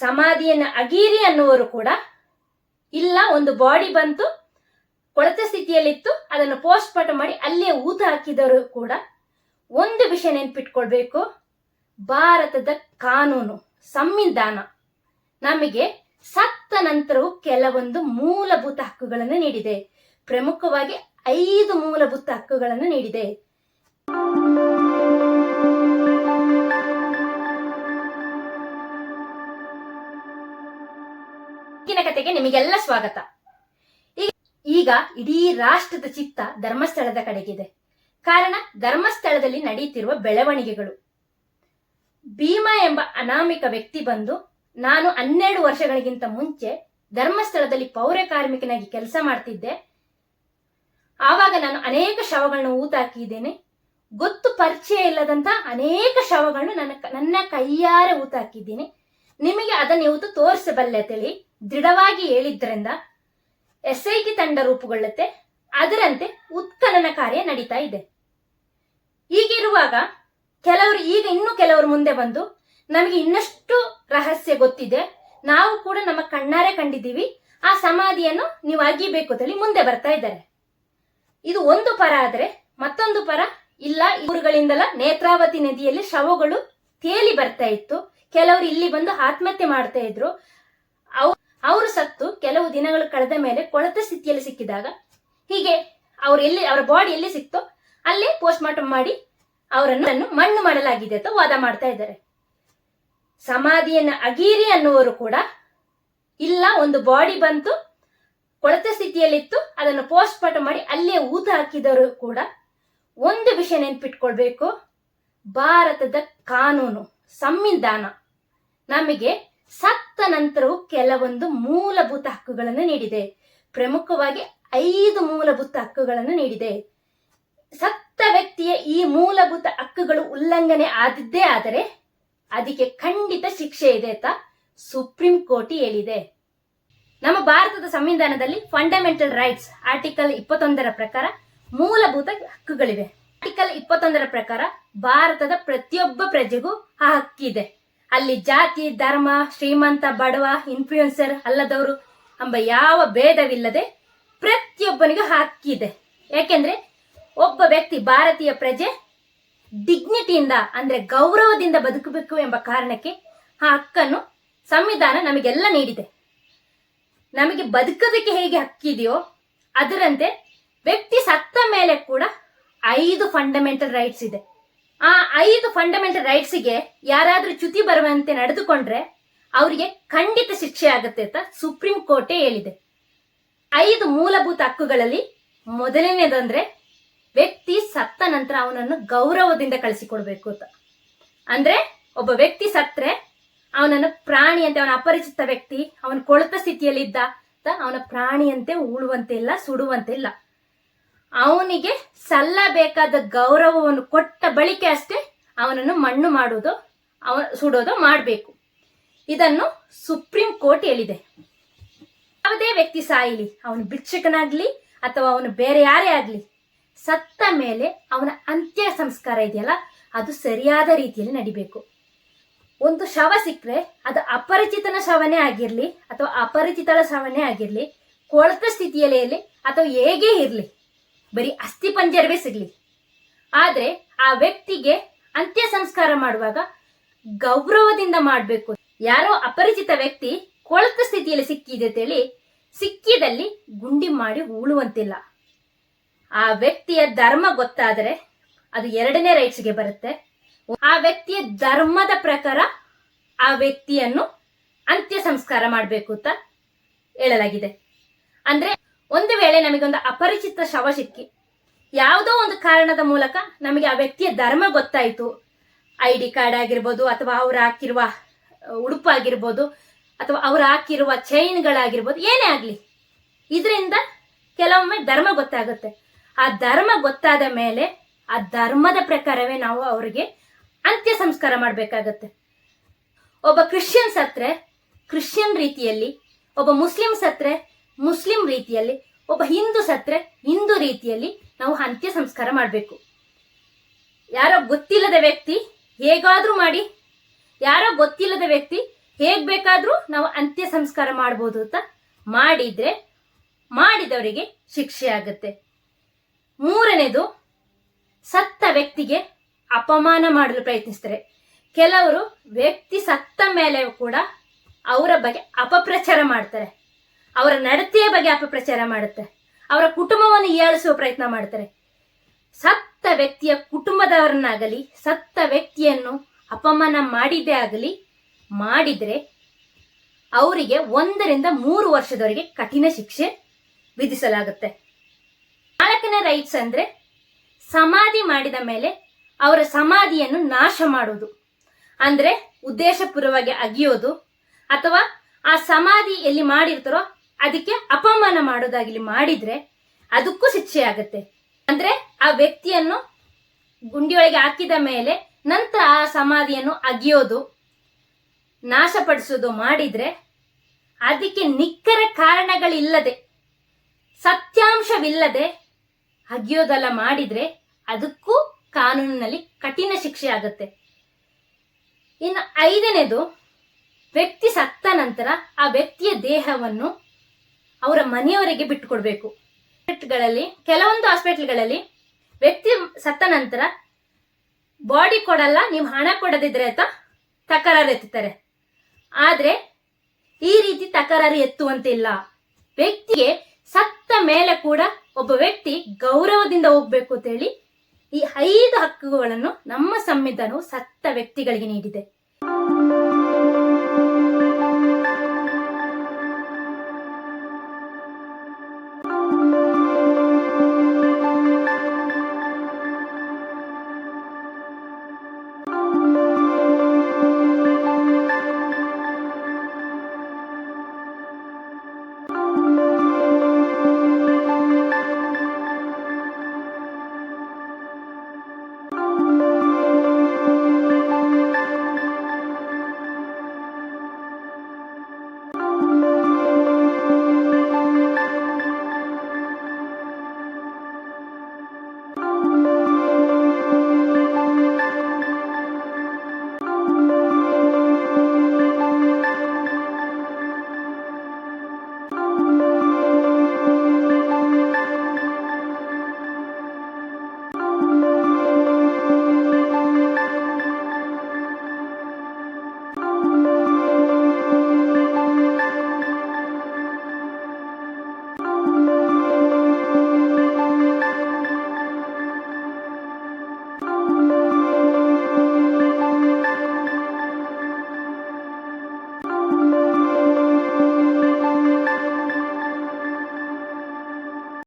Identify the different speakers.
Speaker 1: ಸಮಾಧಿಯನ್ನು ಅಗೀರಿ ಅನ್ನುವರು ಕೂಡ ಇಲ್ಲ, ಒಂದು ಬಾಡಿ ಬಂತು ಕೊಳತೆ ಸ್ಥಿತಿಯಲ್ಲಿತ್ತು, ಅದನ್ನು ಪೋಸ್ಟ್ ಮಾರ್ಟಮ್ ಮಾಡಿ ಅಲ್ಲೇ ಊತ ಹಾಕಿದವರು ಕೂಡ ಒಂದು ವಿಷಯ ನೆನ್ಪಿಟ್ಕೊಳ್ಬೇಕು. ಭಾರತದ ಕಾನೂನು, ಸಂವಿಧಾನ ನಮಗೆ ಸತ್ತ ನಂತರವೂ ಕೆಲವೊಂದು ಮೂಲಭೂತ ಹಕ್ಕುಗಳನ್ನು ನೀಡಿದೆ. ಪ್ರಮುಖವಾಗಿ ಐದು ಮೂಲಭೂತ ಹಕ್ಕುಗಳನ್ನು ನೀಡಿದೆ. ಈಗಿನ ಕತೆಗೆ ನಿಮಗೆಲ್ಲ ಸ್ವಾಗತ. ಈಗ ಇಡೀ ರಾಷ್ಟ್ರದ ಚಿತ್ತ ಧರ್ಮಸ್ಥಳದ ಕಡೆಗಿದೆ. ಕಾರಣ, ಧರ್ಮಸ್ಥಳದಲ್ಲಿ ನಡೆಯುತ್ತಿರುವ ಬೆಳವಣಿಗೆಗಳು. ಭೀಮಾ ಎಂಬ ಅನಾಮಿಕ ವ್ಯಕ್ತಿ ಬಂದು, ನಾನು ಹನ್ನೆರಡು ವರ್ಷಗಳಿಗಿಂತ ಮುಂಚೆ ಧರ್ಮಸ್ಥಳದಲ್ಲಿ ಪೌರ ಕಾರ್ಮಿಕನಾಗಿ ಕೆಲಸ ಮಾಡ್ತಿದ್ದೆ. ಆವಾಗ ನಾನು ಅನೇಕ ಶವಗಳನ್ನು ಊತಾಕಿದ್ದೇನೆ ಗೊತ್ತು ಪರಿಚಯ ಇಲ್ಲದಂತ ಅನೇಕ ಶವಗಳನ್ನು ನನ್ನ ನನ್ನ ಕೈಯಾರೆ ಊತ ಹಾಕಿದ್ದೀನಿ ನಿಮಗೆ ಅದನ್ನು ಇವತ್ತು ತೋರಿಸಬಲ್ಲೆ ತಿಳಿ ದೃಢವಾಗಿ ಹೇಳಿದ್ರಿಂದ ಎಸ್ ಐ ಟಿ ತಂಡ ರೂಪುಗೊಳ್ಳುತ್ತೆ. ಅದರಂತೆ ಉತ್ಖನನ ಕಾರ್ಯ ನಡೀತಾ ಇದೆ. ಹೀಗಿರುವಾಗ ಕೆಲವರು ಈಗ ಇನ್ನು ಕೆಲವರು ಮುಂದೆ ಬಂದು ನಮಗೆ ಇನ್ನಷ್ಟು ರಹಸ್ಯ ಗೊತ್ತಿದೆ. ನಾವು ಕೂಡ ನಮ್ಮ ಕಣ್ಣಾರೆ ಕಂಡಿದ್ದೀವಿ. ಆ ಸಮಾಧಿಯನ್ನು ನೀವು ಅಗಿಬೇಕು ಅಂತೇಳಿ ಮುಂದೆ ಬರ್ತಾ ಇದ್ದಾರೆ. ಇದು ಒಂದು ಪರ ಆದರೆ ಮತ್ತೊಂದು ಪರ ಇಲ್ಲ. ಇವರುಗಳಿಂದಲ ನೇತ್ರಾವತಿ ನದಿಯಲ್ಲಿ ಶವಗಳು ತೇಲಿ ಬರ್ತಾ ಇತ್ತು. ಕೆಲವರು ಇಲ್ಲಿ ಬಂದು ಆತ್ಮಹತ್ಯೆ ಮಾಡ್ತಾ ಇದ್ರು. ಅವ್- ಅವರು ಸತ್ತು, ಕೆಲವು ದಿನಗಳು ಕಳೆದ ಮೇಲೆ ಕೊಳತ ಸ್ಥಿತಿಯಲ್ಲಿ ಸಿಕ್ಕಿದಾಗ, ಹೀಗೆ ಅವ್ರು ಎಲ್ಲಿ, ಅವರ ಬಾಡಿ ಎಲ್ಲಿ ಸಿಕ್ತೋ, ಅಲ್ಲೇ ಪೋಸ್ಟ್ ಮಾರ್ಟಮ್ ಮಾಡಿ ಅವರನ್ನು ಮಣ್ಣು ಮಾಡಲಾಗಿದೆ ಅಂತ ವಾದ ಮಾಡ್ತಾ ಇದ್ದಾರೆ. ಸಮಾಧಿಯನ್ನು ಅಗೀರಿ ಅನ್ನುವರು ಕೂಡ ಇಲ್ಲ, ಒಂದು ಬಾಡಿ ಬಂತು, ಕೊಳತೆ ಸ್ಥಿತಿಯಲ್ಲಿತ್ತು, ಅದನ್ನು ಪೋಸ್ಟ್ ಮಾರ್ಟಮ್ ಮಾಡಿ ಅಲ್ಲೇ ಊತ ಹಾಕಿದವರು ಕೂಡ ಒಂದು ವಿಷಯ ನೆನ್ಪಿಟ್ಕೊಳ್ಬೇಕು. ಭಾರತದ ಕಾನೂನು. ಸಂವಿಧಾನ. ನಮಗೆ ಸತ್ತ ನಂತರವೂ ಕೆಲವೊಂದು ಮೂಲಭೂತ ಹಕ್ಕುಗಳನ್ನು ನೀಡಿದೆ. ಪ್ರಮುಖವಾಗಿ ಐದು ಮೂಲಭೂತ ಹಕ್ಕುಗಳನ್ನು ನೀಡಿದೆ. ಸತ್ತ ವ್ಯಕ್ತಿಯ ಈ ಮೂಲಭೂತ ಹಕ್ಕುಗಳು ಉಲ್ಲಂಘನೆ ಆದಿದ್ದೇ ಆದರೆ ಅದಕ್ಕೆ ಖಂಡಿತ ಶಿಕ್ಷೆ ಇದೆ ಅಂತ ಸುಪ್ರೀಂ ಕೋರ್ಟ್ ಹೇಳಿದೆ. ನಮ್ಮ ಭಾರತದ ಸಂವಿಧಾನದಲ್ಲಿ ಫಂಡಮೆಂಟಲ್ ರೈಟ್ಸ್ ಆರ್ಟಿಕಲ್ ಇಪ್ಪತ್ತೊಂದರ ಪ್ರಕಾರ ಮೂಲಭೂತ ಹಕ್ಕುಗಳಿವೆ. ಆರ್ಟಿಕಲ್ ಇಪ್ಪತ್ತೊಂದರ ಪ್ರಕಾರ ಭಾರತದ ಪ್ರತಿಯೊಬ್ಬ ಪ್ರಜೆಗೂ ಆ ಹಕ್ಕಿದೆ ಅಲ್ಲಿ ಜಾತಿ, ಧರ್ಮ, ಶ್ರೀಮಂತ, ಬಡವ ಇನ್ಫ್ಲೂಯೆನ್ಸರ್ ಅಲ್ಲದವರು ಎಂಬ ಯಾವ ಭೇದವಿಲ್ಲದೆ ಪ್ರತಿಯೊಬ್ಬನಿಗೂ ಹಕ್ಕಿದೆ ಯಾಕೆಂದ್ರೆ ಒಬ್ಬ ವ್ಯಕ್ತಿ ಭಾರತೀಯ ಪ್ರಜೆ ಡಿಗ್ನಿಟಿಯಿಂದ ಅಂದ್ರೆ ಗೌರವದಿಂದ ಬದುಕಬೇಕು ಎಂಬ ಕಾರಣಕ್ಕೆ ಆ ಹಕ್ಕನ್ನು ಸಂವಿಧಾನ ನಮಗೆಲ್ಲ ನೀಡಿದೆ. ನಮಗೆ ಬದುಕೋದಕ್ಕೆ ಹೇಗೆ ಹಕ್ಕಿದೆಯೋ ಅದರಂತೆ ವ್ಯಕ್ತಿ ಸತ್ತ ಮೇಲೆ ಕೂಡ ಐದು ಫಂಡಮೆಂಟಲ್ ರೈಟ್ಸ್ ಇದೆ. ಆ ಐದು ಫಂಡಮೆಂಟಲ್ ರೈಟ್ಸ್ಗೆ ಯಾರಾದ್ರೂ ಚ್ಯುತಿ ಬರುವಂತೆ ನಡೆದುಕೊಂಡ್ರೆ ಅವರಿಗೆ ಖಂಡಿತ ಶಿಕ್ಷೆ ಆಗುತ್ತೆ ಅಂತ ಸುಪ್ರೀಂ ಕೋರ್ಟೇ ಹೇಳಿದೆ. ಐದು ಮೂಲಭೂತ ಹಕ್ಕುಗಳಲ್ಲಿ ಮೊದಲನೇದಂದ್ರೆ ವ್ಯಕ್ತಿ ಸತ್ತ ನಂತರ ಅವನನ್ನು ಗೌರವದಿಂದ ಕಳಿಸಿಕೊಡ್ಬೇಕು ಅಂತ. ಅಂದ್ರೆ ಒಬ್ಬ ವ್ಯಕ್ತಿ ಸತ್ರೆ ಅವನನ್ನು ಪ್ರಾಣಿ ಅಂತ ಅವನ ಅಪರಿಚಿತ ವ್ಯಕ್ತಿ, ಅವನ ಕೊಳತ ಸ್ಥಿತಿಯಲ್ಲಿ ಇದ್ದ ಅವನ ಪ್ರಾಣಿಯಂತೆ ಉಳುವಂತೆ ಇಲ್ಲ, ಸುಡುವಂತೆ ಇಲ್ಲ. ಅವನಿಗೆ ಸಲ್ಲಬೇಕಾದ ಗೌರವವನ್ನು ಕೊಟ್ಟ ಬಳಿಕ ಅಷ್ಟೇ ಅವನನ್ನು ಮಣ್ಣು ಮಾಡೋದು ಅವ ಸುಡೋದು ಮಾಡಬೇಕು. ಇದನ್ನು ಸುಪ್ರೀಂ ಕೋರ್ಟ್ ಹೇಳಿದೆ. ಯಾವುದೇ ವ್ಯಕ್ತಿ ಸಾಯಿಲಿ, ಅವನು ಭಿಕ್ಷಕನಾಗ್ಲಿ ಅಥವಾ ಅವನು ಬೇರೆ ಯಾರೇ ಆಗ್ಲಿ, ಸತ್ತ ಮೇಲೆ ಅವನ ಅಂತ್ಯ ಸಂಸ್ಕಾರ ಇದೆಯಲ್ಲ, ಅದು ಸರಿಯಾದ ರೀತಿಯಲ್ಲಿ ನಡಿಬೇಕು. ಒಂದು ಶವ ಸಿಕ್ಕರೆ ಅದು ಅಪರಿಚಿತನ ಶವನೇ ಆಗಿರಲಿ ಅಥವಾ ಅಪರಿಚಿತಳ ಶವನೇ ಆಗಿರಲಿ, ಕೊಳತ ಸ್ಥಿತಿಯಲ್ಲೇ ಇರಲಿ ಅಥವಾ ಹೇಗೇ ಇರಲಿ ಬರೀ ಅಸ್ಥಿ ಪಂಜರವೇ ಸಿಗ್ಲಿ. ಆದ್ರೆ ಆ ವ್ಯಕ್ತಿಗೆ ಅಂತ್ಯ ಸಂಸ್ಕಾರ ಮಾಡುವಾಗ ಗೌರವದಿಂದ ಮಾಡಬೇಕು. ಯಾರೋ ಅಪರಿಚಿತ ವ್ಯಕ್ತಿ ಕೊಳತ ಸ್ಥಿತಿಯಲ್ಲಿ ಸಿಕ್ಕಿದೆ ಅಂತೇಳಿ ಸಿಕ್ಕಿದಲ್ಲಿ ಗುಂಡಿ ಮಾಡಿ ಉಳುವಂತಿಲ್ಲ ಆ ವ್ಯಕ್ತಿಯ ಧರ್ಮ ಗೊತ್ತಾದರೆ ಅದು ಎರಡನೇ ರೈಟ್ಸ್ಗೆ ಬರುತ್ತೆ. ಆ ವ್ಯಕ್ತಿಯ ಧರ್ಮದ ಪ್ರಕಾರ ಆ ವ್ಯಕ್ತಿಯನ್ನು ಅಂತ್ಯ ಸಂಸ್ಕಾರ ಮಾಡಬೇಕು ಅಂತ ಹೇಳಲಾಗಿದೆ. ಅಂದ್ರೆ ಒಂದು ವೇಳೆ ನಮಗೊಂದು ಅಪರಿಚಿತ ಶವ ಸಿಕ್ಕಿ, ಯಾವುದೋ ಒಂದು ಕಾರಣದ ಮೂಲಕ ನಮಗೆ ಆ ವ್ಯಕ್ತಿಯ ಧರ್ಮ ಗೊತ್ತಾಯಿತು. ಐ ಡಿ ಕಾರ್ಡ್ ಆಗಿರ್ಬೋದು ಅಥವಾ ಅವ್ರು ಹಾಕಿರುವ ಉಡುಪು ಆಗಿರ್ಬೋದು ಅಥವಾ ಅವ್ರು ಹಾಕಿರುವ ಚೈನ್ಗಳಾಗಿರ್ಬೋದು, ಏನೇ ಆಗಲಿ, ಇದರಿಂದ ಕೆಲವೊಮ್ಮೆ ಧರ್ಮ ಗೊತ್ತಾಗುತ್ತೆ. ಆ ಧರ್ಮ ಗೊತ್ತಾದ ಮೇಲೆ ಆ ಧರ್ಮದ ಪ್ರಕಾರವೇ ನಾವು ಅವರಿಗೆ ಅಂತ್ಯ ಸಂಸ್ಕಾರ ಮಾಡಬೇಕಾಗತ್ತೆ. ಒಬ್ಬ ಕ್ರಿಶ್ಚಿಯನ್ ಸತ್ರೆ ಕ್ರಿಶ್ಚಿಯನ್ ರೀತಿಯಲ್ಲಿ, ಒಬ್ಬ ಮುಸ್ಲಿಂ ಸತ್ರೆ ಮುಸ್ಲಿಂ ರೀತಿಯಲ್ಲಿ, ಒಬ್ಬ ಹಿಂದೂ ಸತ್ರೆ ಹಿಂದೂ ರೀತಿಯಲ್ಲಿ ನಾವು ಅಂತ್ಯ ಸಂಸ್ಕಾರ ಮಾಡಬೇಕು. ಯಾರೋ ಗೊತ್ತಿಲ್ಲದ ವ್ಯಕ್ತಿ ಹೇಗಾದ್ರೂ ಮಾಡಿ, ಯಾರೋ ಗೊತ್ತಿಲ್ಲದ ವ್ಯಕ್ತಿ ಹೇಗ್ ಬೇಕಾದ್ರೂ ನಾವು ಅಂತ್ಯ ಸಂಸ್ಕಾರ ಮಾಡ್ಬೋದು ಅಂತ ಮಾಡಿದ್ರೆ ಮಾಡಿದವರಿಗೆ ಶಿಕ್ಷೆ ಆಗುತ್ತೆ. ಮೂರನೇದು, ಸತ್ತ ವ್ಯಕ್ತಿಗೆ ಅಪಮಾನ ಮಾಡಲು ಪ್ರಯತ್ನಿಸ್ತಾರೆ. ಕೆಲವರು ವ್ಯಕ್ತಿ ಸತ್ತ ಮೇಲೆ ಕೂಡ ಅವರ ಬಗ್ಗೆ ಅಪಪ್ರಚಾರ ಮಾಡ್ತಾರೆ. ಅವರ ನಡತೆಯ ಬಗ್ಗೆ ಅಪಪ್ರಚಾರ ಮಾಡುತ್ತೆ. ಅವರ ಕುಟುಂಬವನ್ನು ಏಳಿಸುವ ಪ್ರಯತ್ನ ಮಾಡ್ತಾರೆ. ಸತ್ತ ವ್ಯಕ್ತಿಯ ಕುಟುಂಬದವರನ್ನಾಗಲಿ, ಸತ್ತ ವ್ಯಕ್ತಿಯನ್ನು ಅಪಮಾನ ಮಾಡಿದ್ದೇ ಆಗಲಿ, ಮಾಡಿದ್ರೆ ಅವರಿಗೆ ಒಂದರಿಂದ ಮೂರು ವರ್ಷದವರೆಗೆ ಕಠಿಣ ಶಿಕ್ಷೆ ವಿಧಿಸಲಾಗುತ್ತೆ. ನಾಲ್ಕನೇ ರೈಟ್ಸ್ ಅಂದ್ರೆ ಸಮಾಧಿ ಮಾಡಿದ ಮೇಲೆ ಅವರ ಸಮಾಧಿಯನ್ನು ನಾಶ ಮಾಡುವುದು. ಅಂದ್ರೆ ಉದ್ದೇಶಪೂರ್ವವಾಗಿ ಅಗಿಯೋದು ಅಥವಾ ಆ ಸಮಾಧಿ ಎಲ್ಲಿ ಮಾಡಿರ್ತಾರೋ ಅದಕ್ಕೆ ಅಪಮಾನ ಮಾಡೋದಾಗಲಿ ಮಾಡಿದ್ರೆ ಅದಕ್ಕೂ ಶಿಕ್ಷೆ ಆಗುತ್ತೆ. ಅಂದ್ರೆ ಆ ವ್ಯಕ್ತಿಯನ್ನು ಗುಂಡಿಯೊಳಗೆ ಹಾಕಿದ ಮೇಲೆ ನಂತರ ಆ ಸಮಾಧಿಯನ್ನು ಅಗಿಯೋದು, ನಾಶಪಡಿಸೋದು ಮಾಡಿದ್ರೆ ಅದಕ್ಕೆ ನಿಖರ ಕಾರಣಗಳಿಲ್ಲದೆ, ಸತ್ಯಾಂಶವಿಲ್ಲದೆ ಅಗಿಯೋದೆಲ್ಲ ಮಾಡಿದ್ರೆ ಅದಕ್ಕೂ ಕಾನೂನಿನಲ್ಲಿ ಕಠಿಣ ಶಿಕ್ಷೆ ಆಗುತ್ತೆ. ಇನ್ನು ಐದನೇದು ವ್ಯಕ್ತಿ ಸತ್ತ ನಂತರ ಆ ವ್ಯಕ್ತಿಯ ದೇಹವನ್ನು ಅವರ ಮನೆಯವರಿಗೆ ಬಿಟ್ಟುಕೊಡ್ಬೇಕು. ಹಾಸ್ಪಿಟ್ಲ್ಗಳಲ್ಲಿ ಕೆಲವೊಂದು ಹಾಸ್ಪಿಟ್ಲ್ಗಳಲ್ಲಿ ವ್ಯಕ್ತಿ ಸತ್ತ ನಂತರ ಬಾಡಿ ಕೊಡಲ್ಲ, ನೀವು ಹಣ ಕೊಡದಿದ್ರೆ ಅಂತ ತಕರಾರು ಎತ್ತುತ್ತಾರೆ. ಆದ್ರೆ ಈ ರೀತಿ ತಕರಾರು ಎತ್ತುವಂತಿಲ್ಲ. ವ್ಯಕ್ತಿಗೆ ಸತ್ತ ಮೇಲೆ ಕೂಡ ಒಬ್ಬ ವ್ಯಕ್ತಿ ಗೌರವದಿಂದ ಹೋಗ್ಬೇಕು ಅಂತ ಹೇಳಿ ಈ ಐದು ಹಕ್ಕುಗಳನ್ನು ನಮ್ಮ ಸಂವಿಧಾನವು ಸತ್ತ ವ್ಯಕ್ತಿಗಳಿಗೆ ನೀಡಿದೆ.